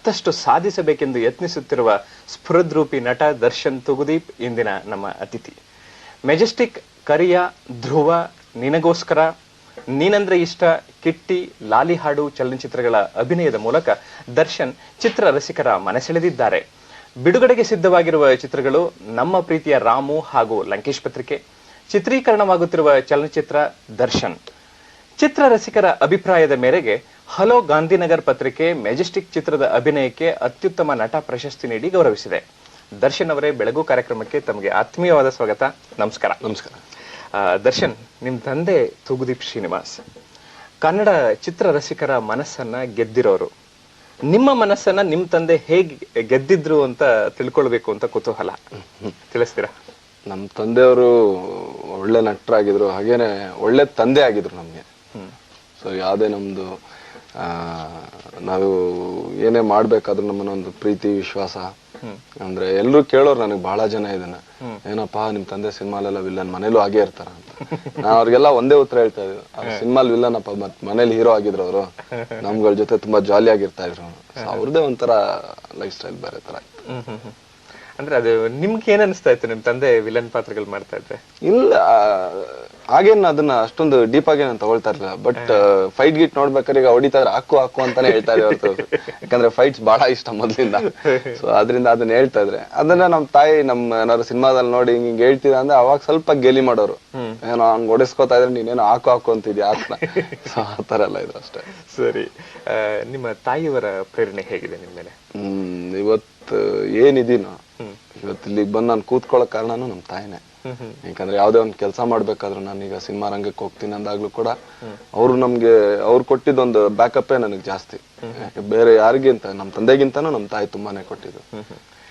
ಮತ್ತಷ್ಟು ಸಾಧಿಸಬೇಕೆಂದು ಯತ್ನಿಸುತ್ತಿರುವ ಸ್ಫುರದ್ರೂಪಿ ನಟ ದರ್ಶನ್ ತುಗುದೀಪ್ ಇಂದಿನ ನಮ್ಮ ಅತಿಥಿ. ಮೆಜೆಸ್ಟಿಕ್ ಕರಿಯ ಧ್ರುವ ನಿನಗೋಸ್ಕರ, ನೀನಂದ್ರೆ ಇಷ್ಟ ಕಿಟ್ಟಿ ಲಾಲಿ ಹಾಡು ಚಲನಚಿತ್ರಗಳ ಅಭಿನಯದ ಮೂಲಕ ದರ್ಶನ್ ಚಿತ್ರ ರಸಿಕರ ಮನಸೆಳೆದಿದ್ದಾರೆ. ಬಿಡುಗಡೆಗೆ ಸಿದ್ಧವಾಗಿರುವ ಚಿತ್ರಗಳು ನಮ್ಮ ಪ್ರೀತಿಯ ರಾಮು ಹಾಗೂ ಲಂಕೇಶ್ ಪತ್ರಿಕೆ. ಚಿತ್ರೀಕರಣವಾಗುತ್ತಿರುವ ಚಲನಚಿತ್ರ ದರ್ಶನ್. ಚಿತ್ರ ರಸಿಕರ ಅಭಿಪ್ರಾಯದ ಮೇರೆಗೆ ಹಲೋ ಗಾಂಧಿನಗರ್ ಪತ್ರಿಕೆ ಮೆಜೆಸ್ಟಿಕ್ ಚಿತ್ರದ ಅಭಿನಯಕ್ಕೆ ಅತ್ಯುತ್ತಮ ನಟ ಪ್ರಶಸ್ತಿ ನೀಡಿ ಗೌರವಿಸಿದೆ. ದರ್ಶನ್ ಅವರೇ ಬೆಳಗು ಕಾರ್ಯಕ್ರಮಕ್ಕೆ ತಮಗೆ ಆತ್ಮೀಯವಾದ ಸ್ವಾಗತ. ನಮಸ್ಕಾರ. ನಮಸ್ಕಾರ. ದರ್ಶನ್ ನಿಮ್ ತಂದೆ ತೂಗುದೀಪ್ ಶ್ರೀನಿವಾಸ್ ಕನ್ನಡ ಚಿತ್ರ ರಸಿಕರ ಮನಸ್ಸನ್ನ ಗೆದ್ದಿರೋರು. ನಿಮ್ಮ ಮನಸ್ಸನ್ನ ನಿಮ್ ತಂದೆ ಹೇಗೆ ಗೆದ್ದಿದ್ರು ಅಂತ ತಿಳ್ಕೊಳ್ಬೇಕು ಅಂತ ಕುತೂಹಲ. ತಿಳಿಸ್ತೀರಾ? ನಮ್ಮ ತಂದೆಯವರು ಒಳ್ಳೆ ನಟರಾಗಿದ್ರು ಹಾಗೇನೆ ಒಳ್ಳೆ ತಂದೆ ಆಗಿದ್ರು ನಮ್ಗೆ. ಸೊ ಯಾವುದೇ ನಮ್ದು ಆ, ನಾವು ಏನೇ ಮಾಡ್ಬೇಕಾದ್ರೂ ನಮ್ಮನ್ನ ಒಂದು ಪ್ರೀತಿ ವಿಶ್ವಾಸ. ಅಂದ್ರೆ ಎಲ್ಲರೂ ಕೇಳೋರು ನನಗೆ ಬಹಳ ಜನ ಇದನ್ನ. ಏನಪ್ಪಾ ನಿಮ್ ತಂದೆ ಸಿನಿಮಾಲೆಲ್ಲ ವಿಲ್ಲನ್ ಮನೇಲೂ ಹಾಗೆ ಇರ್ತಾರ ಅಂತ. ನಾನು ಅವ್ರಿಗೆಲ್ಲ ಒಂದೇ ಉತ್ತರ ಹೇಳ್ತಾ ಇದ್ದೀವಿ ಸಿನಿಮಾಲ್ ವಿಲ್ಲನ್ ಅಪ್ಪ ಮತ್ ಮನೇಲಿ ಹೀರೋ ಆಗಿದ್ರು ಅವರು. ನಮ್ಗಳ ಜೊತೆ ತುಂಬಾ ಜಾಲಿ ಆಗಿರ್ತಾ ಇದ್ರು. ಅವ್ರದೇ ಒಂಥರ ಲೈಫ್ ಸ್ಟೈಲ್ ಬೇರೆ ತರ ಇತ್ತು. ಅಂದ್ರೆ ಅದು ನಿಮ್ಗೆ ಏನ್ ಅನಿಸ್ತಾ ಇತ್ತು ನಿಮ್ ತಂದೆ ವಿಲನ್ ಪಾತ್ರಗಳು ಮಾಡ್ತಾ ಇದ್ರೆ? ಇಲ್ಲ ಹಾಗೇನು ಅದನ್ನ ಅಷ್ಟೊಂದು ಡೀಪ್ ಆಗಿ ನಾನು ತಗೊಳ್ತಾ ಇರ್ಲಿಲ್ಲ. ಬಟ್ ಫೈಟ್ ಗಿಟ್ ನೋಡ್ಬೇಕಾದ್ರೆ ಈಗ ಹೊಡಿತಾ ಇದ್ರೆ ಹಾಕು ಹಾಕು ಅಂತಾನೆ ಹೇಳ್ತಾ ಇದ್ದೆ ಅವ್ರದ್ದು ಯಾಕಂದ್ರೆ ಫೈಟ್ಸ್ ಬಹಳ ಇಷ್ಟ ಮೊದ್ಲಿಂದ. ಸೊ ಅದರಿಂದ ಅದನ್ನ ಹೇಳ್ತಾ ಇದ್ರೆ. ಅದನ್ನ ನಮ್ ತಾಯಿ ನಮ್ಮ ಏನಾದ್ರು ಸಿನಿಮಾದಲ್ಲಿ ನೋಡಿ ಹಿಂಗ್ ಹೇಳ್ತಿದ ಅಂದ್ರೆ ಅವಾಗ ಸ್ವಲ್ಪ ಗೇಲಿ ಮಾಡೋರು. ಏನೋ ಹಂಗ್ ಹೊಡೆಸ್ಕೋತಾ ಇದ್ರೆ ನೀನೇನೋ ಹಾಕು ಹಾಕು ಅಂತಿದ್ಯಾ ಆತ್ನ ಸೊ ಆ ತರ ಎಲ್ಲ ಇದ್ರು ಅಷ್ಟೇ. ಸರಿ. ನಿಮ್ಮ ತಾಯಿಯವರ ಪ್ರೇರಣೆ ಹೇಗಿದೆ ನಿಮ್ಮ ಮೇಲೆ? ಹ್ಮ್ ಇವತ್ತು ಏನಿದೀನೋ. ಇವತ್ತು ಇಲ್ಲಿಗೆ ಬಂದು ನಾನು ಕೂತ್ಕೊಳ್ಳೋ ಕಾರಣನೂ ನಮ್ ತಾಯಿನೇ. ಯಾಕಂದ್ರೆ ಯಾವ್ದೇ ಒಂದ್ ಕೆಲಸ ಮಾಡ್ಬೇಕಾದ್ರೂ ನಾನೀಗ ಸಿನಿಮಾ ರಂಗಕ್ಕೆ ಹೋಗ್ತೀನಿ ಅಂದಾಗ್ಲೂ ಕೂಡ ಅವ್ರು ನಮ್ಗೆ ಅವ್ರು ಕೊಟ್ಟಿದ್ದೊಂದು ಬ್ಯಾಕಪ್ಪೇ ನನಗೆ ಜಾಸ್ತಿ. ಬೇರೆ ಯಾರಿಗಿಂತ ನಮ್ ತಂದೆಗಿಂತನೂ ನಮ್ ತಾಯಿ ತುಂಬಾನೇ ಕೊಟ್ಟಿದ್ದು.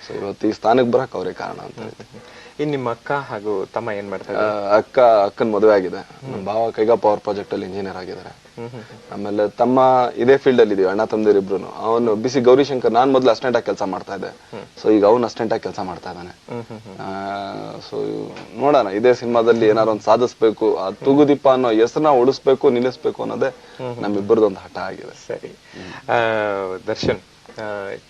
ಸೊ ಇವತ್ತು ಈ ಸ್ಥಾನಕ್ಕೆ ಬರಕ್ ಅವರೇ ಕಾರಣ ಅಂತ ಹೇಳ್ತೀನಿ. ಇನ್ ನಿಮ್ಮ ಅಕ್ಕ ಹಾಗೂ ತಮ್ಮ ಏನ್ ಮಾಡ್ತಾರೆ ಅಕ್ಕ ಅಕ್ಕನ್ ಮದುವೆ ಆಗಿದೆ. ನಮ್ಮ ಭಾವ ಕೈಗಾ ಪವರ್ ಪ್ರಾಜೆಕ್ಟ್ ಅಲ್ಲಿ ಇಂಜಿನಿಯರ್ ಆಗಿದ್ದಾರೆ. ಆಮೇಲೆ ತಮ್ಮ ಇದೇ ಫೀಲ್ಡ್ ಅಲ್ಲಿ ಇದೀವಿ ಅಣ್ಣ ತಮ್ಮದಿರಿಬ್ರು ಅವನು ಬಿಸಿ ಗೌರಿಶಂಕರ್ ನಾನ್ ಮೊದ್ಲು ಅಸ್ಟೆಂಟ್ ಆಗಿ ಕೆಲಸ ಮಾಡ್ತಾ ಇದ್ದೆ. ಸೊ ಈಗ ಅವ್ನು ಅಸ್ಟೆಂಟ್ ಆಗಿ ಕೆಲಸ ಮಾಡ್ತಾ ಇದ್ದಾನೆ. ಸೊ ನೋಡೋಣ ಇದೇ ಸಿನಿಮಾದಲ್ಲಿ ಏನಾರು ಒಂದು ಸಾಧಿಸ್ಬೇಕು ಆ ತೂಗುದೀಪ ಅನ್ನೋ ಹೆಸರನ್ನ ಉಳಿಸ್ಬೇಕು ನಿಲ್ಲಿಸ್ಬೇಕು ಅನ್ನೋದೇ ನಮ್ಮಿಬ್ಬರದೊಂದು ಹಠ ಆಗಿದೆ. ಸರಿ. ಆ, ದರ್ಶನ್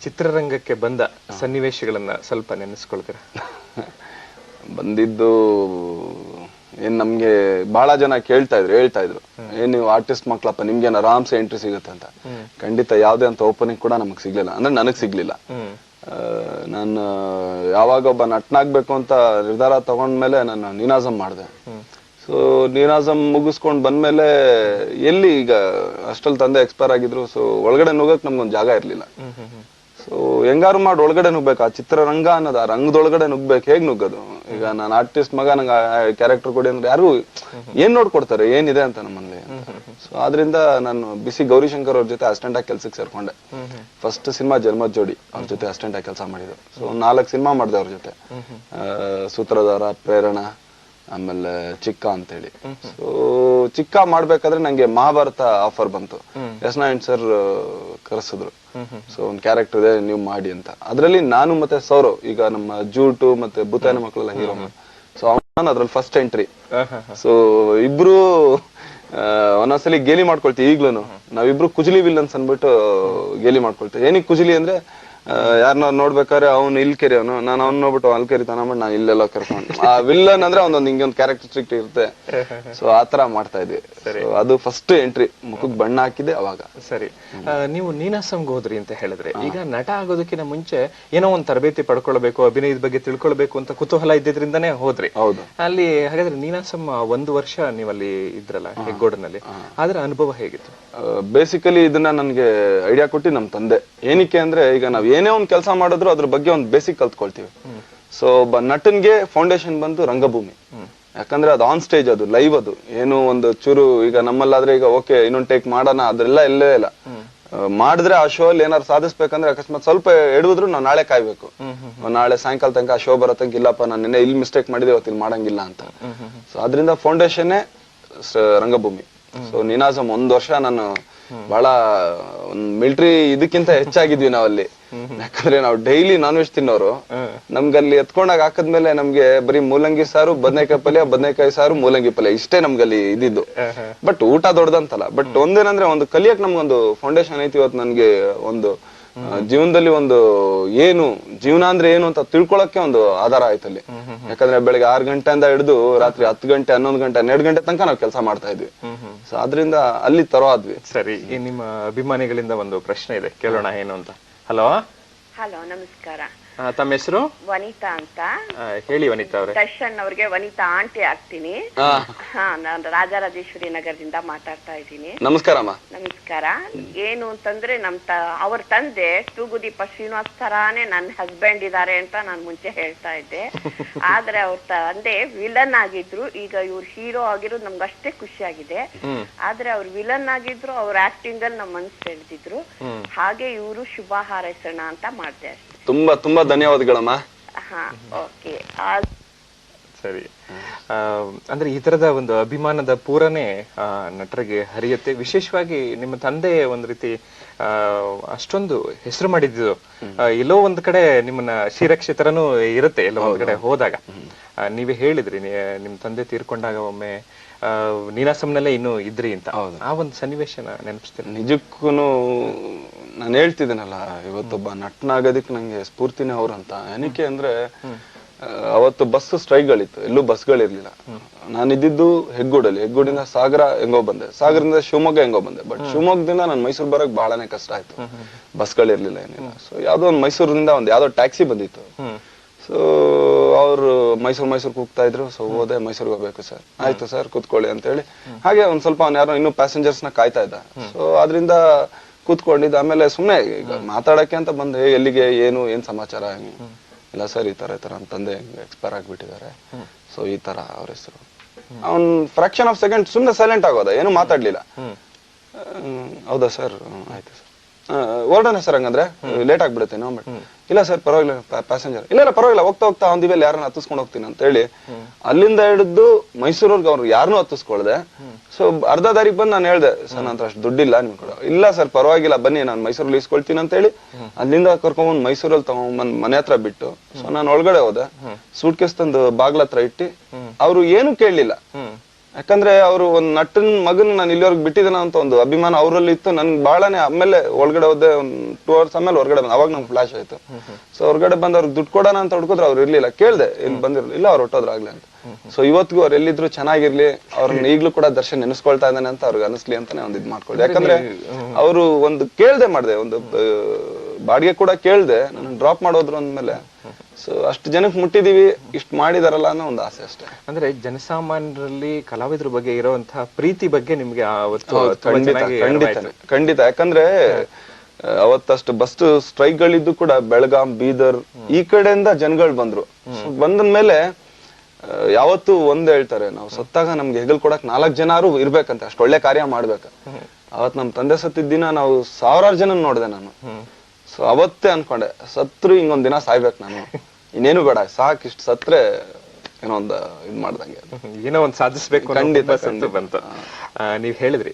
ಚಿತ್ರರಂಗಕ್ಕೆ ಬಂದ ಸನ್ನಿವೇಶಗಳನ್ನ ಸ್ವಲ್ಪ ನೆನೆಸ್ಕೊಳ್ತೀರಾ? ಬಂದಿದ್ದು ಏನ್ ನಮ್ಗೆ ಬಹಳ ಜನ ಕೇಳ್ತಾ ಇದ್ರು ಹೇಳ್ತಾ ಇದ್ರು. ಏನ್ ನೀವು ಆರ್ಟಿಸ್ಟ್ ಮಕ್ಳಪ್ಪ ನಿಮ್ಗೆ ಆರಾಮ್ಸೆ ಎಂಟ್ರಿ ಸಿಗುತ್ತೆ ಅಂತ. ಖಂಡಿತ ಯಾವ್ದೇ ಅಂತ ಓಪನಿಂಗ್ ಕೂಡ ನಮಗ್ ಸಿಗ್ಲಿಲ್ಲ. ಅಂದ್ರೆ ನನಗ್ ಸಿಗ್ಲಿಲ್ಲ. ನಾನು ಯಾವಾಗ ಒಬ್ಬ ನಟನಾಗ್ಬೇಕು ಅಂತ ನಿರ್ಧಾರ ತಗೊಂಡ್ಮೇಲೆ ನಾನು ನೀನಾಸಂ ಮಾಡಿದೆ. ಸೊ ನೀನಾಸಂ ಮುಗಿಸ್ಕೊಂಡ್ ಬಂದ್ಮೇಲೆ ಎಲ್ಲಿ ಈಗ ಅಷ್ಟಲ್ಲಿ ತಂದೆ ಎಕ್ಸ್ಪೈರ್ ಆಗಿದ್ರು ಸೊ ಒಳಗಡೆ ನುಗ್ಗಕ್ ನಮ್ಗೊಂದು ಜಾಗ ಇರ್ಲಿಲ್ಲ. ಸೊ ಹೆಂಗಾರು ಮಾಡಿ ಒಳಗಡೆ ನುಗ್ಬೇಕು ಆ ಚಿತ್ರರಂಗ ಅನ್ನೋದು ಆ ರಂಗದೊಳಗಡೆ ನುಗ್ಬೇಕು ಹೇಗ್ ನುಗ್ಗೋದು? ಈಗ ನಾನು ಆರ್ಟಿಸ್ಟ್ ಮಗ, ನಂಗೆ ಕ್ಯಾರೆಕ್ಟರ್ ಕೊಡಿ ಅಂದ್ರೆ ಯಾರು ಏನ್ ನೋಡ್ಕೊಡ್ತಾರೆ ಏನಿದೆ ಅಂತ ನಮ್ಮಲ್ಲಿ ಸೊ ಆದ್ರಿಂದ ನಾನು ಬಿಸಿ ಗೌರಿಶಂಕರ್ ಅವ್ರ ಜೊತೆ ಅಸಿಸ್ಟೆಂಟ್ ಆಗಿ ಕೆಲ್ಸಕ್ಕೆ ಸೇರ್ಕೊಂಡೆ. ಫಸ್ಟ್ ಸಿನಿಮಾ ಜನ್ಮ ಜೋಡಿ ಅವ್ರ ಜೊತೆ ಅಸಿಸ್ಟೆಂಟ್ ಆಗಿ ಕೆಲಸ ಮಾಡಿದ್ರು ಸೊ ನಾಲ್ಕು ಸಿನಿಮಾ ಮಾಡಿದೆ ಅವ್ರ ಜೊತೆ. ಸೂತ್ರಧಾರ, ಪ್ರೇರಣ ಆಮೇಲೆ ಚಿಕ್ಕ ಅಂತೇಳಿ. ಸೊ ಚಿಕ್ಕ ಮಾಡ್ಬೇಕಾದ್ರೆ ನಂಗೆ ಮಹಾಭಾರತ ಆಫರ್ ಬಂತು. ಎಸ್ ನಾರಾಯಣ್ ಸರ್ ಕರೆಸಿದ್ರು. ಸೊ ಒಂದ್ ಕ್ಯಾರೆಕ್ಟರ್ ಇದೆ ನೀವು ಮಾಡಿ ಅಂತ. ಅದ್ರಲ್ಲಿ ನಾನು ಮತ್ತೆ ಸೌರವ್ ಈಗ ನಮ್ಮ ಜೂಟು ಮತ್ತೆ ಭೂತಾನ ಮಕ್ಕಳೆಲ್ಲ ಹೀರೋ ಸೊ ನಾನು ಅದ್ರಲ್ಲಿ ಫಸ್ಟ್ ಎಂಟ್ರಿ ಸೊ ಇಬ್ರು ಒಂದೊಂದ್ಸಲಿ ಗೇಲಿ ಮಾಡ್ಕೊಳ್ತೀವಿ ಈಗ್ಲೂನು. ನಾವಿಬ್ರು ಕುಜಲಿ ವಿಲ್ಲನ್ಸ್ ಅನ್ಬಿಟ್ಟು ಗೇಲಿ ಮಾಡ್ಕೊಳ್ತೀವಿ. ಏನಕ್ಕೆ ಕುಜಲಿ ಅಂದ್ರೆ ಯಾರನ್ನ ನೋಡ್ಬೇಕಾದ್ರೆ ಅವ್ನು ಇಲ್ಲಿ ಕೆರಿ ಅವನು ನಾನು ಅವ್ನ ನೋಡ್ಬಿಟ್ಟು ಅಲ್ಲಿ ಕೆರಿತಾನ ಬಟ್ ನಾನು ಇಲ್ಲೆಲ್ಲ ಕರ್ಕೊಂಡು ಆ ವಿಲ್ಲನ್ ಅಂದ್ರೆ ಒಂದೊಂದು ಹಿಂಗೊಂದು ಕ್ಯಾರೆಕ್ಟರಿಸ್ಟಿಕ್ ಇರುತ್ತೆ. ಸೊ ಆತರ ಮಾಡ್ತಾ ಇದ್ವಿ. ಅದು ಫಸ್ಟ್ ಎಂಟ್ರಿ ಮುಖಕ್ಕೆ ಬಣ್ಣ ಹಾಕಿದೆ ಅವಾಗ. ಸರಿ. ಆ, ನೀವು ನೀನಾಸಂಗೆ ಹೋದ್ರಿ ಅಂತ ಹೇಳಿದ್ರೆ ಈಗ ನಟ ಆಗೋದಕ್ಕಿಂತ ಮುಂಚೆ ಏನೋ ಒಂದ್ ತರಬೇತಿ ಪಡ್ಕೊಳ್ಬೇಕು ಅಭಿನಯದ ಬಗ್ಗೆ ತಿಳ್ಕೊಳ್ಬೇಕು ಅಂತ ಕುತೂಹಲ ಇದ್ದಿದ್ರಿಂದಾನೇ ಹೋದ್ರಿ. ಹೌದು. ಅಲ್ಲಿ ಹಾಗಾದ್ರೆ ನೀನಾಸಂ ಒಂದು ವರ್ಷ ನೀವಲ್ಲಿ ಇದ್ರಲ್ಲ ಹೆಗ್ಗೋಡನಲ್ಲಿ. ಅದರ ಅನುಭವ ಹೇಗಿತ್ತು? ಬೇಸಿಕಲಿ ಇದನ್ನ ನನ್ಗೆ ಐಡಿಯಾ ಕೊಟ್ಟು ನಮ್ ತಂದೆ. ಏನಕ್ಕೆ ಅಂದ್ರೆ ಈಗ ನಾವ್ ಏನೇ ಒಂದ್ ಕೆಲಸ ಮಾಡಿದ್ರು ಅದ್ರ ಬಗ್ಗೆ ಒಂದ್ ಬೇಸಿಕ್ ಕಲ್ತ್ಕೊಳ್ತೀವಿ. ಸೊ ಒಬ್ಬ ನಟನ್ಗೆ ಫೌಂಡೇಶನ್ ಬಂದು ರಂಗಭೂಮಿ. ಯಾಕಂದ್ರೆ ಅದು ಆನ್ ಸ್ಟೇಜ್ ಅದು ಲೈವ್ ಅದು. ಏನು ಒಂದು ಚೂರು ಈಗ ನಮ್ಮಲ್ಲಾದ್ರೆ ಈಗ ಓಕೆ ಇನ್ನೊಂದ್ ಟೇಕ್ ಮಾಡೋಣ, ಅದ್ರೆಲ್ಲ ಇಲ್ಲೇ ಇಲ್ಲ. ಮಾಡಿದ್ರೆ ಆ ಶೋ ಅಲ್ಲಿ ಏನಾದ್ರು ಸಾಧಿಸ್ಬೇಕಂದ್ರೆ ಅಕಸ್ಮಾತ್ ಸ್ವಲ್ಪ ಎಡುವುದ್ರು ನಾವು ನಾಳೆ ಕಾಯ್ಬೇಕು. ನಾಳೆ ಸಾಯಂಕಾಲ ತನಕ ಆ ಶೋ ಬರೋ ಇಲ್ಲಪ್ಪ, ನಾನು ನಿನ್ನೆ ಇಲ್ಲಿ ಮಿಸ್ಟೇಕ್ ಮಾಡಿದೆ, ಇವತ್ತು ಇಲ್ಲಿ ಮಾಡಂಗಿಲ್ಲ ಅಂತ. ಸೊ ಅದರಿಂದ ಫೌಂಡೇಶನ್ ರಂಗಭೂಮಿ. ಸೊ ನಿನಾಸಂ ಒಂದ್ ವರ್ಷ ನಾನು ಬಹಳ ಒಂದ್ ಮಿಲಿಟರಿ ಇದಕ್ಕಿಂತ ಹೆಚ್ಚಾಗಿದ್ವಿ ನಾವಲ್ಲಿ. ಯಾಕಂದ್ರೆ ನಾವು ಡೈಲಿ ನಾನ್ ವೆಜ್ ತಿನ್ನೋರು. ನಮ್ಗಲ್ಲಿ ಎತ್ಕೊಂಡಾಗ ಹಾಕದ್ಮೇಲೆ ನಮ್ಗೆ ಬರೀ ಮೂಲಂಗಿ ಸಾರು ಬದನೆಕಾಯಿ ಪಲ್ಯ ಬದನೆಕಾಯಿ ಸಾರು ಮೂಲಂಗಿ ಪಲ್ಯ ಇಷ್ಟೇ ನಮ್ಗಲ್ಲಿ ಇದ್ದಿದ್ದು ಬಟ್ ಊಟ ದೊಡ್ಡದಂತಲ್ಲ. ಬಟ್ ಒಂದೇನಂದ್ರೆ ಒಂದು ಕಲಿಯಕ್ ನಮ್ಗೊಂದು ಫೌಂಡೇಶನ್ ಐತಿ ಇವತ್ತು ನನ್ಗೆ ಒಂದು ಜೀವನದಲ್ಲಿ ಒಂದು ಏನು ಜೀವನ ಅಂದ್ರೆ ಏನು ಅಂತ ತಿಳ್ಕೊಳಕ್ಕೆ ಒಂದು ಆಧಾರ ಆಯ್ತು ಅಲ್ಲಿ. ಯಾಕಂದ್ರೆ ಬೆಳಿಗ್ಗೆ ಆರು ಗಂಟೆಯಿಂದ ಹಿಡಿದು ರಾತ್ರಿ ಹತ್ತು ಗಂಟೆ ಹನ್ನೊಂದು ಗಂಟೆ ಹನ್ನೆರಡು ಗಂಟೆ ತನಕ ನಾವು ಕೆಲಸ ಮಾಡ್ತಾ ಇದ್ವಿ. ಸೊ ಅದ್ರಿಂದ ಅಲ್ಲಿ ತರೋ ಆದ್ವಿ ಸರಿ ಈ ನಿಮ್ಮ ಅಭಿಮಾನಿಗಳಿಂದ ಒಂದು ಪ್ರಶ್ನೆ ಇದೆ. ಕೇಳೋಣ ಏನು ಅಂತ. ಹಲೋ ಹಲೋ ನಮಸ್ಕಾರ. ತಮ್ಮ ಹೆಸರು? ವನಿತಾ ಅಂತ. ಹೇಳಿ ವನಿತಾ ಅವರೇ. ದರ್ಶನ್ ಅವ್ರಿಗೆ ವನಿತಾ ಆಂಟಿ ಆಗ್ತೀನಿ. ಹಾ ನಾನು ರಾಜರಾಜೇಶ್ವರಿ ನಗರದಿಂದ ಮಾತಾಡ್ತಾ ಇದ್ದೀನಿ. ನಮಸ್ಕಾರಮ್ಮ ನಮಸ್ಕಾರ. ಏನು ಅಂತಂದ್ರೆ ನಮ್ ಅವ್ರ ತಂದೆ ತೂಗುದೀಪ ಶ್ರೀನಿವಾಸ್ ತರಾನೇ ನನ್ನ ಹಸ್ಬೆಂಡ್ ಇದಾರೆ ಅಂತ ನಾನು ಮುಂಚೆ ಹೇಳ್ತಾ ಇದ್ದೆ. ಆದ್ರೆ ಅವ್ರ ತಂದೆ ವಿಲನ್ ಆಗಿದ್ರು. ಈಗ ಇವ್ರು ಹೀರೋ ಆಗಿರೋದು ನಮ್ಗೆ ಅಷ್ಟೇ ಖುಷಿ ಆಗಿದೆ. ಆದ್ರೆ ಅವ್ರು ವಿಲನ್ ಆಗಿದ್ರು ಅವ್ರ ಆಕ್ಟಿಂಗ್ ಅಲ್ಲಿ ನಮ್ಮ ಮನ್ಸು ಹೇಳ್ತಿದ್ರು ಹಾಗೆ ಇವರು ಶುಭ ಹಾರೈಸೋಣ ಅಂತ ಮಾಡ್ದೆ ಅಷ್ಟೇ ತುಂಬಾ ತುಂಬಾ ಧನ್ಯವಾದಗಳಮ್ಮ. ಹಾ ಓಕೆ ಸರಿ. ಆ, ಅಂದ್ರೆ ಈ ತರದ ಒಂದು ಅಭಿಮಾನದ ಪೂರನೆ ಆ, ನಟರಿಗೆ ಹರಿಯುತ್ತೆ. ವಿಶೇಷವಾಗಿ ನಿಮ್ಮ ತಂದೆ ಒಂದ್ ರೀತಿ ಆ, ಅಷ್ಟೊಂದು ಹೆಸರು ಮಾಡಿದ್ದು ಆ, ಎಲ್ಲೋ ಒಂದ್ ಕಡೆ ನಿಮ್ಮನ್ನ ಶ್ರೀರಕ್ಷಿತರನು ಇರುತ್ತೆ ಎಲ್ಲೋ ಒಂದ್ ಕಡೆ ಹೋದಾಗ. ಆ, ನೀವೇ ಹೇಳಿದ್ರಿ ನೀ- ನಿಮ್ ತಂದೆ ತೀರ್ಕೊಂಡಾಗ ಒಮ್ಮೆ ಆ, ನೀನಾಸಂನಲ್ಲೇ ಇನ್ನು ಇದ್ರಿ ಅಂತ. ಆ ಒಂದು ಸನ್ನಿವೇಶನ ನೆನಪಿಸ್ತೀನಿ ನಿಜಕ್ಕೂ ನಾನು ಹೇಳ್ತಿದ್ದೀನಲ್ಲ ಇವತ್ತೊಬ್ಬ ನಟನಾಗೋದಕ್ಕೆ ನಂಗೆ ಸ್ಫೂರ್ತಿನೇ ಅವ್ರಂತ ಏನಕ್ಕೆ ಅಂದ್ರೆ ಅವತ್ತು ಬಸ್ ಸ್ಟ್ರೈಕ್ಗಳಿತ್ತು ಎಲ್ಲೂ ಬಸ್ಗಳಿರ್ಲಿಲ್ಲ ನಾನು ಇದ್ದಿದ್ದು ಹೆಗ್ಗೋಡಲ್ಲಿ ಹೆಗ್ಗೋಡಿಂದ ಸಾಗರ ಹೆಂಗೋ ಬಂದೆ. ಸಾಗರದಿಂದ ಶಿವಮೊಗ್ಗ ಹೆಂಗೋ ಬಂದೆ. ಬಟ್ ಶಿವಮೊಗ್ಗದಿಂದ ನಾನು ಮೈಸೂರು ಬರಕ್ ಬಹಳನೇ ಕಷ್ಟ ಆಯ್ತು. ಬಸ್ಗಳಿರ್ಲಿಲ್ಲ ಏನಿಲ್ಲ. ಸೊ ಯಾವ್ದೋ ಒಂದು ಮೈಸೂರಿಂದ ಒಂದು ಯಾವ್ದೋ ಟ್ಯಾಕ್ಸಿ ಬಂದಿತ್ತು. ಸೊ ಅವರು ಮೈಸೂರು ಮೈಸೂರ್ ಕೂಗ್ತಾ ಇದ್ರು. ಸೊ ಹೋದೆ ಮೈಸೂರಿಗೆ ಹೋಗ್ಬೇಕು ಸರ್. ಆಯ್ತು ಸರ್ ಕೂತ್ಕೊಳ್ಳಿ ಅಂತ ಹೇಳಿ ಹಾಗೆ ಒಂದ್ ಸ್ವಲ್ಪ ಅವ್ನು ಯಾರೋ ಇನ್ನೂ ಪ್ಯಾಸೆಂಜರ್ಸ್ನ ಕಾಯ್ತಾ ಇದ್ದ. ಸೊ ಅದರಿಂದ ಕೂತ್ಕೊಂಡಿದ್ದ ಆಮೇಲೆ ಸುಮ್ನೆ ಈಗ ಮಾತಾಡಕ್ಕೆ ಅಂತ ಬಂದೆ ಎಲ್ಲಿಗೆ ಏನು ಏನ್ ಸಮಾಚಾರ? ಹಂಗೆ. ಇಲ್ಲ ಸರ್ ಈ ತರ ಈ ತರ ನಮ್ಮ ತಂದೆ ಎಕ್ಸ್ಪೈರ್ ಆಗ್ಬಿಟ್ಟಿದ್ದಾರೆ. ಸೊ ಈ ತರ ಅವ್ರ ಹೆಸರು. ಅವ್ನ್ ಫ್ರಾಕ್ಷನ್ ಆಫ್ ಸೆಕೆಂಡ್ ಸುಮ್ನೆ ಸೈಲೆಂಟ್ ಆಗೋದ ಏನು ಮಾತಾಡ್ಲಿಲ್ಲ. ಹೌದಾ ಸರ್? ಆಯ್ತು ಸರ್. ಹೊರಡೋಣ ಸರ್ ಹಂಗಂದ್ರೆ ಲೇಟ್ ಆಗ್ಬಿಡುತ್ತೆ ನಾವು ಇಲ್ಲ ಸರ್ ಪರವಾಗಿಲ್ಲ ಪ್ಯಾಸೆಂಜರ್ ಇಲ್ಲ ಇಲ್ಲ ಪರವಾಗಿಲ್ಲ ಹೋಗ್ತಾ ಹೋಗ್ತಾ ಒಂದ್ ಇವೆಲ್ಲ ಯಾರನ್ನ ಹತ್ತಿಸ್ಕೊಂಡು ಹೋಗ್ತೀನಿ ಅಂತ ಹೇಳಿ ಅಲ್ಲಿಂದ ಹಿಡಿದು ಮೈಸೂರವ್ರಿಗೆ ಅವ್ರು ಯಾರನ್ನೂ ಹತ್ತಿಸ್ಕೊಳ್ದೆ. ಸೊ ಅರ್ಧ ದಾರಿಗೆ ಬಂದು ನಾನು ಹೇಳ್ದೆ ಸರ್ ನಂತರ ಅಷ್ಟು ದುಡ್ಡಿಲ್ಲ ನಿಮ್ ಕೂಡ ಇಲ್ಲ ಸರ್ ಪರವಾಗಿಲ್ಲ. ಬನ್ನಿ ನಾನು ಮೈಸೂರಲ್ಲಿ ಇಸ್ಕೊಳ್ತೀನಿ ಅಂತ ಹೇಳಿ ಅಲ್ಲಿಂದ ಕರ್ಕೊಂಡ್ಬಂದು ಮೈಸೂರಲ್ಲಿ ತಗೊಂಡ್ಬಂದ್ ಮನೆ ಹತ್ರ ಬಿಟ್ಟು ಸೊ ನಾನು ಒಳಗಡೆ ಹೋದೆ. ಸೂಟ್ ಕೇಸ್ ತಂದು ಬಾಗ್ಲ ಹತ್ರ ಇಟ್ಟು ಅವ್ರು ಏನು ಕೇಳಲಿಲ್ಲ. ಯಾಕಂದ್ರೆ ಅವರು ಒಂದ್ ನಟನ್ ಮಗನ್ ನಾನು ಇಲ್ಲಿವರೆಗೆ ಬಿಟ್ಟಿದ್ದೇನೆ ಅಂತ ಒಂದು ಅಭಿಮಾನ ಅವರಲ್ಲಿ ಇತ್ತು. ನನ್ ಬಹಳನೇ ಆಮೇಲೆ ಒಳಗಡೆ ಹೋದೆ ಒಂದ್ ಟೂ ಅವರ್ಸ್ ಆಮೇಲೆ ಹೊರಗಡೆ ಬಂದ ಅವಾಗ ನಂಗೆ ಫ್ಲಾಶ್ ಆಯ್ತು. ಸೊ ಹೊರಗಡೆ ಬಂದ್ ಅವ್ರಿಗೆ ದುಡ್ಡು ಕೊಡೋಣ ಅಂತ ಹುಡ್ಕೋದ್ರೆ, ಅವ್ರು ಇರ್ಲಿಲ್ಲ. ಕೇಳ್ದೆ, ಇಲ್ಲಿ ಬಂದಿರ್ಲಿಲ್ಲ ಇಲ್ಲ ಅವ್ರು ಹೊಟ್ಟೋದ್ರ ಆಗ್ಲಿ ಅಂತ. ಸೊ ಇವತ್ತಿಗೂ ಅವ್ರು ಎಲ್ಲಿದ್ರು ಚೆನ್ನಾಗಿರ್ಲಿ, ಅವ್ರನ್ನ ಈಗ್ಲೂ ಕೂಡ ದರ್ಶನ್ ನೆನೆಸ್ಕೊಳ್ತಾ ಇದ್ದಾನೆ ಅಂತ ಅವ್ರಿಗೆ ಅನಿಸ್ಲಿ ಅಂತಾನೆ ಒಂದ್ ಇದ್ ಮಾಡ್ಕೊಳ್ದೆ. ಯಾಕಂದ್ರೆ ಅವರು ಒಂದು ಕೇಳ್ದೆ ಮಾಡ್ದೆ, ಒಂದು ಬಾಡಿಗೆ ಕೂಡ ಕೇಳ್ದೆ ನನ್ನ ಡ್ರಾಪ್ ಮಾಡೋದ್ರು ಅಂದ್ಮೇಲೆ. ಸೊ ಅಷ್ಟು ಜನಕ್ಕೆ ಮುಟ್ಟಿದೀವಿ ಇಷ್ಟು ಮಾಡಿದಾರಲ್ಲ ಅನ್ನೋ ಒಂದು ಆಸೆ ಅಷ್ಟೇ. ಅಂದ್ರೆ ಜನಸಾಮಾನ್ಯರಲ್ಲಿ ಕಲಾವಿದ್ರ ಬಗ್ಗೆ ಇರುವಂತಹ ಪ್ರೀತಿ ಬಗ್ಗೆ ನಿಮ್ಗೆ ಖಂಡಿತ ಖಂಡಿತ ಯಾಕಂದ್ರೆ ಅವತ್ತಷ್ಟು ಬಸ್ ಸ್ಟ್ರೈಕ್ ಗಳಿದ್ದು ಕೂಡ ಬೆಳಗಾಂ ಬೀದರ್ ಈ ಕಡೆಯಿಂದ ಜನಗಳು ಬಂದ್ರು. ಬಂದ್ಮೇಲೆ ಯಾವತ್ತು ಒಂದ್ ಹೇಳ್ತಾರೆ ನಾವು ಸತ್ತಾಗ ನಮ್ಗೆ ಹೆಗಲ್ ಕೊಡಕ್ ನಾಲ್ಕ್ ಜನಾರು ಇರ್ಬೇಕಂತೆ ಅಷ್ಟು ಒಳ್ಳೆ ಕಾರ್ಯ ಮಾಡ್ಬೇಕ. ಅವತ್ ನಮ್ ತಂದೆ ಸತ್ತಿದ್ದಿನ ನಾವು ಸಾವಿರಾರು ಜನ ನೋಡ್ದೆ ನಾನು. ಸೊ ಅವತ್ತೇ ಅನ್ಕೊಂಡೆ ಸತ್ರು ಹಿಂಗೊಂದ್ ದಿನ ಸಾಯ್ಬೇಕು ನಾನು. ಇನ್ನೇನು ಬೇಡ ಸಾಕ್ ಇಷ್ಟ ಸತ್ರೆ ಏನೋ ಒಂದ್ ಇದ್ ಮಾಡ್ದಂಗೆ ಏನೋ ಒಂದ್ ಸಾಧಿಸ್ಬೇಕು ಖಂಡಿತ. ಬಂತು. ನೀವ್ ಹೇಳಿದ್ರಿ.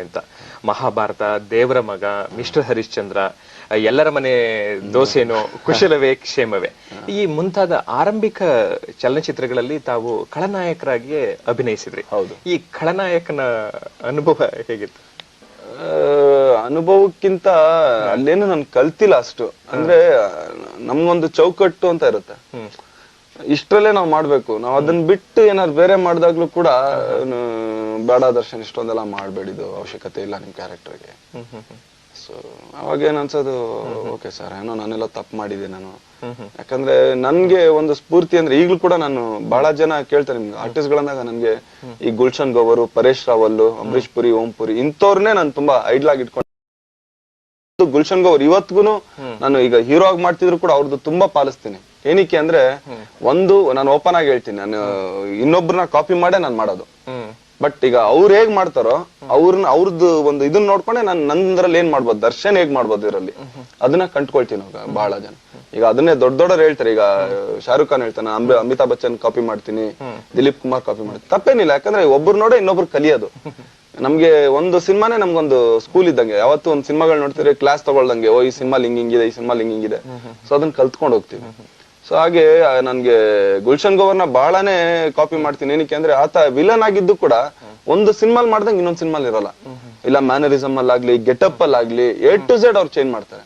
ಅಂತ. ಮಹಾಭಾರತ ದೇವರ ಮಗ ಮಿಸ್ಟರ್ ಹರಿಶ್ಚಂದ್ರ ಎಲ್ಲರ ಮನೆ ದೋಸೆನೋ ಕುಶಲವೇ ಕ್ಷೇಮವೇ. ಈ ಮುಂತಾದ ಆರಂಭಿಕ ಚಲನಚಿತ್ರಗಳಲ್ಲಿ ತಾವು ಖಳನಾಯಕರಾಗಿಯೇ ಅಭಿನಯಿಸಿದ್ರಿ. ಹೌದು. ಈ ಖಳನಾಯಕನ ಅನುಭವ ಹೇಗಿತ್ತು? ಅನುಭವಕ್ಕಿಂತ ಅಲ್ಲೇನು ನಾನು ಕಲ್ತಿಲ್ಲ ಅಷ್ಟು. ಅಂದ್ರೆ ನಮ್ಗೊಂದು ಚೌಕಟ್ಟು ಅಂತ ಇರುತ್ತೆ. ಇಷ್ಟರಲ್ಲೇ ನಾವು ಮಾಡ್ಬೇಕು. ನಾವು ಅದನ್ನ ಬಿಟ್ಟು ಏನಾದ್ರು ಬೇರೆ ಮಾಡ್ದಾಗ್ಲೂ ಕೂಡ ಬೇಡ ದರ್ಶನ್ ಇಷ್ಟೊಂದೆಲ್ಲ ಮಾಡ್ಬೇಡಿದು ಅವಶ್ಯಕತೆ ಇಲ್ಲ ನಿಮ್ ಕ್ಯಾರೆಕ್ಟರ್ಗೆ. ಸೊ ಅವಾಗ ಏನ್ ಅನ್ಸೋದು? ಓಕೆ ಸರ್ ಏನೋ ನಾನೆಲ್ಲ ತಪ್ಪು ಮಾಡಿದೆ ನಾನು. ಯಾಕಂದ್ರೆ ನನ್ಗೆ ಒಂದು ಸ್ಫೂರ್ತಿ ಅಂದ್ರೆ ಈಗ್ಲೂ ಕೂಡ ನಾನು ಬಹಳ ಜನ ಕೇಳ್ತಾರೆ ನಿಮ್ಗೆ. ಆರ್ಟಿಸ್ಟ್ ಗಳಂದಾಗ ನನ್ಗೆ ಈ ಗುಲ್ಶನ್ ಗೋವರು ಪರೇಶ್ ರಾವಲ್ ಅಂಬರೀಶ್ ಪುರಿ ಓಂ ಪುರಿ ಇಂಥವ್ರನ್ನೇ ನಾನು ತುಂಬಾ ಐಡ್ಲಾಗಿ ಆಗಿ ಇಟ್ಕೊಂಡು ಗುಲ್ಶನ್ ಗೌರ್ ಇವತ್ಗುನು ನಾನು ಈಗ ಹೀರೋ ಆಗಿ ಮಾಡ್ತಿದ್ರು ಕೂಡ ಅವ್ರದ್ದು ತುಂಬಾ ಪಾಲಿಸ್ತೀನಿ. ಏನಕ್ಕೆ ಅಂದ್ರೆ ಒಂದು ನಾನು ಓಪನ್ ಆಗಿ ಹೇಳ್ತೀನಿ. ನಾನು ಇನ್ನೊಬ್ರನ್ನ ಕಾಪಿ ಮಾಡೇ ನಾನು ಮಾಡೋದು. ಬಟ್ ಈಗ ಅವ್ರು ಹೇಗ್ ಮಾಡ್ತಾರೋ ಅವ್ರನ್ನ ಅವ್ರದ್ದು ಒಂದು ಇದನ್ನ ನೋಡ್ಕೊಂಡೆ ನಾನು ನಂದ್ರಲ್ಲಿ ಏನ್ ಮಾಡ್ಬೋದು ದರ್ಶನ್ ಹೇಗ್ ಮಾಡ್ಬೋದು ಇದರಲ್ಲಿ. ಅದನ್ನ ಕಂಟ್ಕೊಳ್ತೀನಿ ಬಹಳ ಜನ. ಈಗ ಅದನ್ನೇ ದೊಡ್ಡ ದೊಡ್ಡವ್ರು ಹೇಳ್ತಾರೆ ಈಗ ಶಾರುಖ್ ಖಾನ್ ಹೇಳ್ತಾನೆ ಅಮಿತಾಬ್ ಬಚ್ಚನ್ ಕಾಪಿ ಮಾಡ್ತೀನಿ ದಿಲೀಪ್ ಕುಮಾರ್ ಕಾಪಿ ಮಾಡ್ತೀನಿ. ತಪ್ಪೇನಿಲ್ಲ ಯಾಕಂದ್ರೆ ಒಬ್ರು ನೋಡೇ ಇನ್ನೊಬ್ರು ಕಲಿಯೋದು. ನಮ್ಗೆ ಒಂದು ಸಿನಿಮಾನೇ ನಮ್ಗೊಂದು ಸ್ಕೂಲ್ ಇದ್ದಂಗೆ. ಯಾವತ್ತು ಒಂದು ಸಿನಿಮಾಗಳು ನೋಡ್ತಿದ್ರೆ ಕ್ಲಾಸ್ ತಗೊಳ್ದಂಗೆ, ಓ, ಈ ಸಿನಿಮಾ ಲಿಂಗ್ ಹಿಂಗಿದೆ, ಈ ಸಿನಿಮಾ ಲಿಂಗ್ ಹಿಂಗಿದೆ. ಸೊ ಅದನ್ನ ಕಲ್ತ್ಕೊಂಡು ಹೋಗ್ತೀವಿ. ಸೊ ಹಾಗೆ ನನ್ಗೆ ಗುಲ್ಶನ್ ಗೋವರ್ನ ಬಹಳನೇ ಕಾಪಿ ಮಾಡ್ತೀನಿ. ಏನಕ್ಕೆ ಅಂದ್ರೆ, ಆತ ವಿಲನ್ ಆಗಿದ್ದು ಕೂಡ ಒಂದು ಸಿನಿಮಾಲ್ ಮಾಡ್ದಂಗೆ ಇನ್ನೊಂದು ಸಿನಿಮಾಲ್ ಇರಲ್ಲ. ಇಲ್ಲ ಮ್ಯಾನರಿಸಮ್ ಅಲ್ಲಾಗ್ಲಿ ಗೆಟಪ್ ಅಲ್ಲಿ ಆಗ್ಲಿ ಎ ಟು ಝೆಡ್ ಅವ್ರು ಚೇಂಜ್ ಮಾಡ್ತಾರೆ.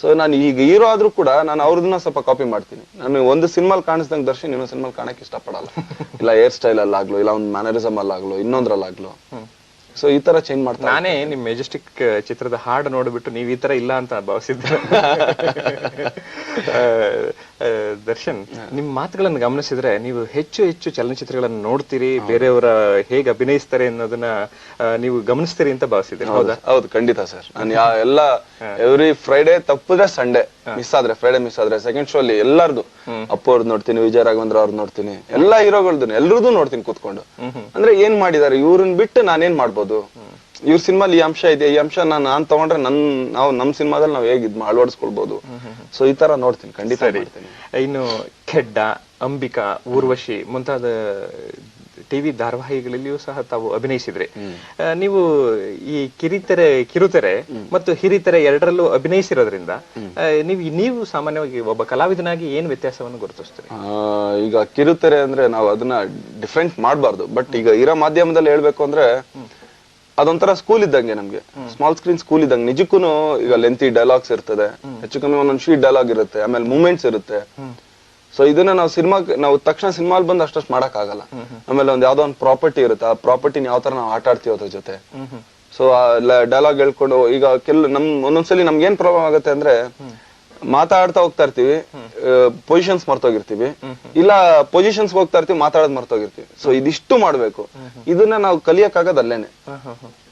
ಸೊ ನಾನು ಈಗ ಹೀರೋ ಆದ್ರೂ ಕೂಡ ನಾನು ಅವ್ರದನ್ನ ಸ್ವಲ್ಪ ಕಾಪಿ ಮಾಡ್ತೀನಿ. ನಾನು ಒಂದು ಸಿನಿಮಾಲ್ ಕಾಣಿಸ್ದಂಗ್ ದರ್ಶನ್ ಇನ್ನೊಂದು ಸಿನಿಮಾಲ್ ಕಾಣಕ್ ಇಷ್ಟಪಡಲ್ಲ. ಇಲ್ಲ ಹೇರ್ ಸ್ಟೈಲ್ ಅಲ್ಲಾಗ್ಲು, ಇಲ್ಲ, ಒಂದು ಮ್ಯಾನರಿಸಮ್ ಅಲ್ಲಾಗ್ಲು, ಇನ್ನೊಂದ್ರಲ್ಲಾಗ್ಲು. ಸೊ ಈ ತರ ಚೇಂಜ್ ಮಾಡ್ತಾರೆ ನಾನೇ ನಿಮ್ ಮೆಜೆಸ್ಟಿಕ್ ಚಿತ್ರದ ಹಾಡು ನೋಡ್ಬಿಟ್ಟು ನೀವ್ ಈ ತರ ಇಲ್ಲ ಅಂತ ಭಾವಿಸಿದ್ದೆ. ಆ, ದರ್ಶನ್ ನಿಮ್ ಮಾತುಗಳನ್ನು ಗಮನಿಸಿದ್ರೆ ನೀವು ಹೆಚ್ಚು ಹೆಚ್ಚು ಚಲನಚಿತ್ರಗಳನ್ನು ನೋಡ್ತೀರಿ ಬೇರೆಯವರ ಹೇಗೆ ಅಭಿನಯಿಸ್ತಾರೆ ಅನ್ನೋದನ್ನ ನೀವು ಗಮನಿಸ್ತೀರಿ ಅಂತ ಭಾವಿಸಿದ್ರೆ ಹೌದಾ ಹೌದು? ಖಂಡಿತ ಸರ್. ನಾನು ಎಲ್ಲ ಎವ್ರಿ ಫ್ರೈಡೆ ತಪ್ಪಿದ್ರೆ ಸಂಡೇ ಮಿಸ್ ಆದ್ರೆ ಫ್ರೈಡೆ ಮಿಸ್ ಆದ್ರೆ ಸೆಕೆಂಡ್ ಶೋ ಅಲ್ಲಿ ಎಲ್ಲಾರ್ದು. ಅಪ್ಪ ಅವ್ರದ್ದು ನೋಡ್ತೀನಿ ವಿಜಯ ರಾಘವೇಂದ್ರ ಅವ್ರದ್ದು ನೋಡ್ತೀನಿ ಎಲ್ಲಾ ಹೀರೋಗಳ್ದು ಎಲ್ರದ್ದು ನೋಡ್ತೀನಿ ಕೂತ್ಕೊಂಡು. ಅಂದ್ರೆ ಏನ್ ಮಾಡಿದಾರೆ? ಇವ್ರನ್ನ ಬಿಟ್ಟು ನಾನೇನ್ ಮಾಡ್ಬೋದು? ಇವ್ರ ಸಿನಿಮಾಲಿ ಈ ಅಂಶ ಇದೆ ಈ ಅಂಶ ನಾನು ನಾನ್ ತಗೊಂಡ್ರೆ ನನ್ ನಾವು ನಮ್ ಸಿನಿಮಾದಲ್ಲಿ ನಾವ್ ಹೇಗೆ ಇದ್ ಅಳವಡಿಸ್ಕೊಳ್ಬಹುದು ಸೊ ಈ ತರ ನೋಡ್ತೀನಿ ಖಂಡಿತ ಇನ್ನು ಖೆಡ್ಡ ಅಂಬಿಕಾ ಊರ್ವಶಿ ಮುಂತಾದ ಟಿವಿ ಧಾರಾವಾಹಿಗಳಲ್ಲಿಯೂ ಸಹ ತಾವು ಅಭಿನಯಿಸಿದ್ರಿ. ನೀವು ಈ ಕಿರಿತೆರೆ ಕಿರುತೆರೆ ಮತ್ತು ಹಿರಿತೆರೆ ಎರಡರಲ್ಲೂ ಅಭಿನಯಿಸಿರೋದ್ರಿಂದ ನೀವು ನೀವು ಸಾಮಾನ್ಯವಾಗಿ ಒಬ್ಬ ಕಲಾವಿದನಾಗಿ ಏನ್ ವ್ಯತ್ಯಾಸವನ್ನು ಗುರುತಿಸ್ತೀರಿ? ಈಗ ಕಿರುತೆರೆ ಅಂದ್ರೆ ನಾವು ಅದನ್ನ ಡಿಫ್ರೆಂಟ್ ಮಾಡಬಾರ್ದು. ಬಟ್ ಈಗ ಇರೋ ಮಾಧ್ಯಮದಲ್ಲಿ ಹೇಳ್ಬೇಕು ಅಂದ್ರೆ ಅದೊಂಥರ ಸ್ಕೂಲ್ ಇದ್ದಂಗೆ ನಮ್ಗೆ. ಸ್ಮಾಲ್ ಸ್ಕ್ರೀನ್ ಸ್ಕೂಲ್ ಇದ್ದಂಗೆ. ನಿಜಕ್ಕೂ ಈಗ ಲೆಂತಿ ಡೈಲಾಗ್ಸ್ ಇರ್ತದೆ. ಹೆಚ್ಚು ಕಮ್ಮಿ ಒಂದೊಂದು ಶೀಟ್ ಡೈಲಾಗ್ ಇರುತ್ತೆ. ಆಮೇಲೆ ಮೂಮೆಂಟ್ಸ್ ಇರುತ್ತೆ. ಸೊ ಇದನ್ನ ನಾವು ಸಿನಿಮಾ ನಾವು ತಕ್ಷಣ ಸಿನಿಮಾ ಬಂದು ಅಷ್ಟಷ್ಟು ಮಾಡಕ್ ಆಗಲ್ಲ ಆಮೇಲೆ ಒಂದ್ ಯಾವ್ದೋ ಒಂದು ಪ್ರಾಪರ್ಟಿ ಇರುತ್ತೆ ಆ ಪ್ರಾಪರ್ಟಿನ ಯಾವ ತರ ನಾವು ಆಟ ಆಡ್ತೀವಿ ಅದ್ರ ಜೊತೆ. ಸೊ ಡೈಲಾಗ್ ಹೇಳ್ಕೊಂಡು ಈಗ ಕೆಲ್ ನಮ್ ಒಂದೊಂದ್ಸಲಿ ನಮ್ಗೆ ಏನ್ ಪ್ರಾಬ್ಲಮ್ ಆಗುತ್ತೆ ಅಂದ್ರೆ ಮಾತಾಡ್ತಾ ಹೋಗ್ತಾ ಇರ್ತೀವಿ ಪೊಸಿಷನ್ಸ್ ಮರ್ತೋಗಿರ್ತೀವಿ. ಇಲ್ಲ ಪೊಸಿಷನ್ಸ್ ಹೋಗ್ತಾ ಇರ್ತೀವಿ ಮಾತಾಡೋದ್ ಮರ್ತೋಗಿರ್ತೀವಿ. ಸೊ ಇದಿಷ್ಟು ಮಾಡ್ಬೇಕು. ಇದನ್ನ ನಾವು ಕಲಿಯಕ್ ಅಲ್ಲೇನೆ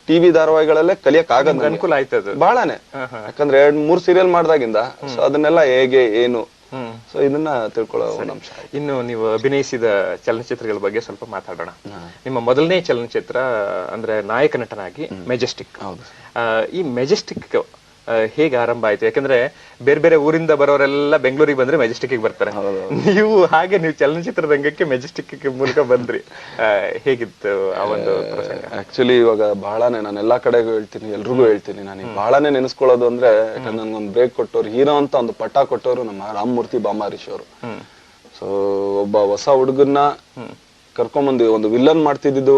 ಟಿವಿ ಧಾರಾವಾಹಿಗಳಲ್ಲೇ ಕಲಿಯಕ್ ಆಗದ್ ಅನುಕೂಲ ಆಯ್ತದೆ. ಬಹಳನೇ ಯಾಕಂದ್ರೆ ಎರಡ್ ಮೂರ್ ಸೀರಿಯಲ್ ಮಾಡ್ದಾಗಿಂದ ಸೊ ಅದನ್ನೆಲ್ಲ ಹೇಗೆ ಏನು. ಸೊ ಇದನ್ನ ತಿಳ್ಕೊಳ್ಳೋ ಒಂದು ಅಂಶ ಇನ್ನು ನೀವು ಅಭಿನಯಿಸಿದ ಚಲನಚಿತ್ರಗಳ ಬಗ್ಗೆ ಸ್ವಲ್ಪ ಮಾತಾಡೋಣ. ನಿಮ್ಮ ಮೊದಲನೇ ಚಲನಚಿತ್ರ ಅಂದ್ರೆ ನಾಯಕ ನಟನಾಗಿ ಮೆಜೆಸ್ಟಿಕ್ ಈ ಮೆಜೆಸ್ಟಿಕ್ ಹೇಗೆ ಆರಂಭ ಆಯ್ತು? ಯಾಕಂದ್ರೆ ಬೇರೆ ಬೇರೆ ಊರಿಂದ ಬರೋರೆಲ್ಲ ಬೆಂಗಳೂರಿಗೆ ಬಂದ್ರೆ ಮೆಜೆಸ್ಟಿಕ್ ಬರ್ತಾರೆ. ನೀವು ಹಾಗೆ ನೀವು ಚಲನಚಿತ್ರ ರಂಗಕ್ಕೆ ಮೆಜೆಸ್ಟಿಕ್ ಮೂಲಕ ಬಂದ್ರಿ. ಹೇಗಿತ್ತು ಆ ಒಂದು ಆಕ್ಚುಲಿ ಇವಾಗ ಬಹಳನೇ ನಾನು ಎಲ್ಲಾ ಕಡೆಗೂ ಹೇಳ್ತೀನಿ ಎಲ್ರಿಗೂ ಹೇಳ್ತೀನಿ ನಾನು ಬಹಳನೇ ನೆನೆಸ್ಕೊಳ್ಳೋದು ಅಂದ್ರೆ ಯಾಕಂದ್ರೆ ಒಂದು ಬ್ರೇಕ್ ಕೊಟ್ಟವ್ರು ಹೀರೋ ಅಂತ ಒಂದು ಪಟ್ಟ ಕೊಟ್ಟವರು ನಮ್ಮ ರಾಮಮೂರ್ತಿ ಬಾಮಾರೀಶ್ ಅವರು. ಸೊ ಒಬ್ಬ ಹೊಸ ಹುಡುಗನ್ನ ಕರ್ಕೊಂಬಂದು ಒಂದು ವಿಲ್ಲನ್ ಮಾಡ್ತಿದ್ದು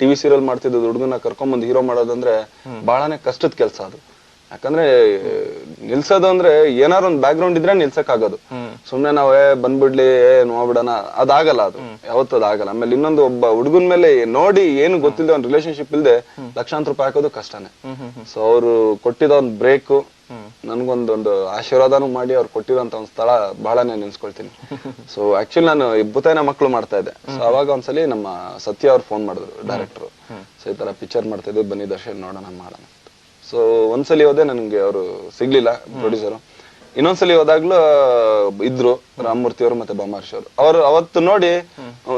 ಟಿವಿ ಸೀರಿಯಲ್ ಮಾಡ್ತಿದ್ದು ಹುಡುಗನ ಕರ್ಕೊಂಬಂದು ಹೀರೋ ಮಾಡೋದಂದ್ರೆ ಬಹಳನೇ ಕಷ್ಟದ ಕೆಲಸ ಅದು. ಯಾಕಂದ್ರೆ ನಿಲ್ಸೋದು ಅಂದ್ರೆ ಏನಾರು ಒಂದ್ ಬ್ಯಾಕ್ ಗ್ರೌಂಡ್ ಇದ್ರೆ ನಿಲ್ಸಕ್ ಆಗೋದು ಸುಮ್ನೆ ಏ ಬಂದ್ಬಿಡ್ಲಿ ಏ ನೋಡ್ಬಿಡೋಣ ಅದಾಗಲ್ಲ ಅದು. ಯಾವತ್ತೂ ಅದಾಗಲ್ಲ. ಆಮೇಲೆ ಇನ್ನೊಂದು ಒಬ್ಬ ಹುಡುಗನ್ ಮೇಲೆ ನೋಡಿ ಏನು ಗೊತ್ತಿಲ್ಲದೆ ಒಂದ್ ರಿಲೇಶನ್ಶಿಪ್ ಇಲ್ದೆ ಲಕ್ಷಾಂತರ ರೂಪಾಯಿ ಹಾಕೋದು ಕಷ್ಟನೇ. ಸೊ ಅವರು ಕೊಟ್ಟಿದ ಒಂದು ಬ್ರೇಕು ನನ್ಗೊಂದೊಂದು ಆಶೀರ್ವಾದನೂ ಮಾಡಿ ಅವ್ರು ಕೊಟ್ಟಿರೋಂತ ಒಂದು ಸ್ಥಳ ಬಹಳನೇ ನೆನ್ಸ್ಕೊಳ್ತೀನಿ. ಸೊ ಆಕ್ಚುಲಿ ನಾನು ಈ ಭೂತಾಯಿನ ಮಕ್ಕಳು ಮಾಡ್ತಾ ಇದ್ದೆ. ಸೊ ಅವಾಗ ಒಂದ್ಸಲಿ ನಮ್ಮ ಸತ್ಯ ಅವ್ರು ಫೋನ್ ಮಾಡಿದ್ರು ಡೈರೆಕ್ಟರ್ ಸೊ ಈ ತರ ಪಿಕ್ಚರ್ ಮಾಡ್ತಾ ಇದ್ವಿ. ಬನ್ನಿ ದರ್ಶನ್ ನೋಡೋಣ ಮಾಡೋಣ. ಸೊ ಒಂದ್ಸಲಿ ಹೋದೆ ನನಗೆ ಅವರು ಸಿಗ್ಲಿಲ್ಲ ಪ್ರೊಡ್ಯೂಸರ್ ಇನ್ನೊಂದ್ಸಲಿ ಹೋದಾಗ್ಲೂ ಇದ್ರು ರಾಮಮೂರ್ತಿ ಅವರು ಮತ್ತೆ ಬೊಮ್ಮಾರ್ಶಿ ಅವರು. ಅವ್ರು ಅವತ್ತು ನೋಡಿ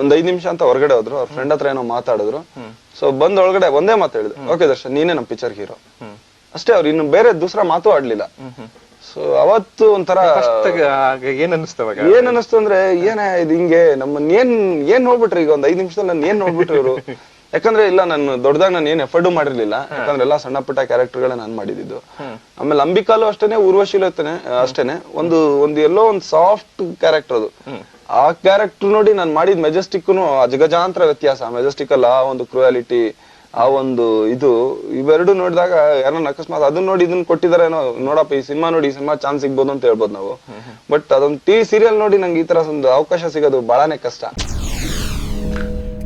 ಒಂದ್ ಐದ್ ನಿಮಿಷ ಅಂತ ಹೊರಗಡೆ ಹೋದ್ರು. ಅವ್ರ ಫ್ರೆಂಡ್ ಹತ್ರ ಏನೋ ಮಾತಾಡಿದ್ರು. ಸೊ ಬಂದ್ ಒಳಗಡೆ ಒಂದೇ ಮಾತು ಹೇಳಿದ್ರು. ಓಕೆ ದರ್ಶನ್ ನೀನೇ ನಮ್ ಪಿಕ್ಚರ್ ಹೀರೋ ಅಷ್ಟೇ ಅವ್ರು ಇನ್ನು ಬೇರೆ ದೂಸರ ಮಾತು ಆಡ್ಲಿಲ್ಲ. ಸೊ ಅವತ್ತು ಒಂಥರ ಏನ್ ಅನಿಸ್ತವಾಗ ಏನ್ ಅನಿಸ್ತು ಅಂದ್ರೆ ಏನ ಇದು ಹಿಂಗೆ ನಮ್ಮನ್ನ ಏನ್ ಏನ್ ನೋಡ್ಬಿಟ್ರಿ ಈಗ ಒಂದ್ ಐದ್ ನಿಮಿಷದಲ್ಲಿ ನನ್ ಏನ್ ನೋಡ್ಬಿಟ್ರಿ ಇವ್ರು? ಯಾಕಂದ್ರೆ ಇಲ್ಲ ನಾನು ದೊಡ್ಡದಾಗ ನಾನು ಏನ್ ಎಫರ್ಡು ಮಾಡಿರ್ಲಿಲ್ಲ. ಯಾಕಂದ್ರೆ ಎಲ್ಲ ಸಣ್ಣ ಪುಟ್ಟ ಕ್ಯಾರೆಕ್ಟರ್ಗಳೇ ನಾನು ಮಾಡಿದ್ದು. ಆಮೇಲೆ ಅಂಬಿಕಾಲು ಅಷ್ಟೇನೆ ಊರ್ವಶಿಲು ಅಷ್ಟೇನೆ ಅಷ್ಟೇನೆ. ಒಂದು ಒಂದು ಎಲ್ಲೋ ಒಂದು ಸಾಫ್ಟ್ ಕ್ಯಾರೆಕ್ಟರ್ ಅದು. ಆ ಕ್ಯಾರೆಕ್ಟರ್ ನೋಡಿ ನಾನು ಮಾಡಿದ ಮೆಜೆಸ್ಟಿಕ್ನು ಅಜಗಜಾಂತರ ವ್ಯತ್ಯಾಸ. ಮೆಜೆಸ್ಟಿಕ್ ಅಲ್ಲ ಆ ಒಂದು ಕ್ರೂಯಾಲಿಟಿ ಆ ಒಂದು ಇದು ಇವೆರಡು ನೋಡಿದಾಗ ಯಾರನ್ನ ಅಕಸ್ಮಾತ್ ಅದನ್ನ ನೋಡಿ ಇದನ್ನ ಕೊಟ್ಟಿದಾರೇನೋ ನೋಡಪ್ಪ ಈ ಸಿನಿಮಾ ನೋಡಿ ಈ ಸಿನಿಮಾ ಚಾನ್ಸ್ ಸಿಗ್ಬೋದು ಅಂತ ಹೇಳ್ಬೋದು ನಾವು. ಬಟ್ ಅದೊಂದು ಟಿವಿ ಸೀರಿಯಲ್ ನೋಡಿ ನಂಗೆ ಈ ತರ ಒಂದು ಅವಕಾಶ ಸಿಗೋದು ಬಹಳನೇ ಕಷ್ಟ.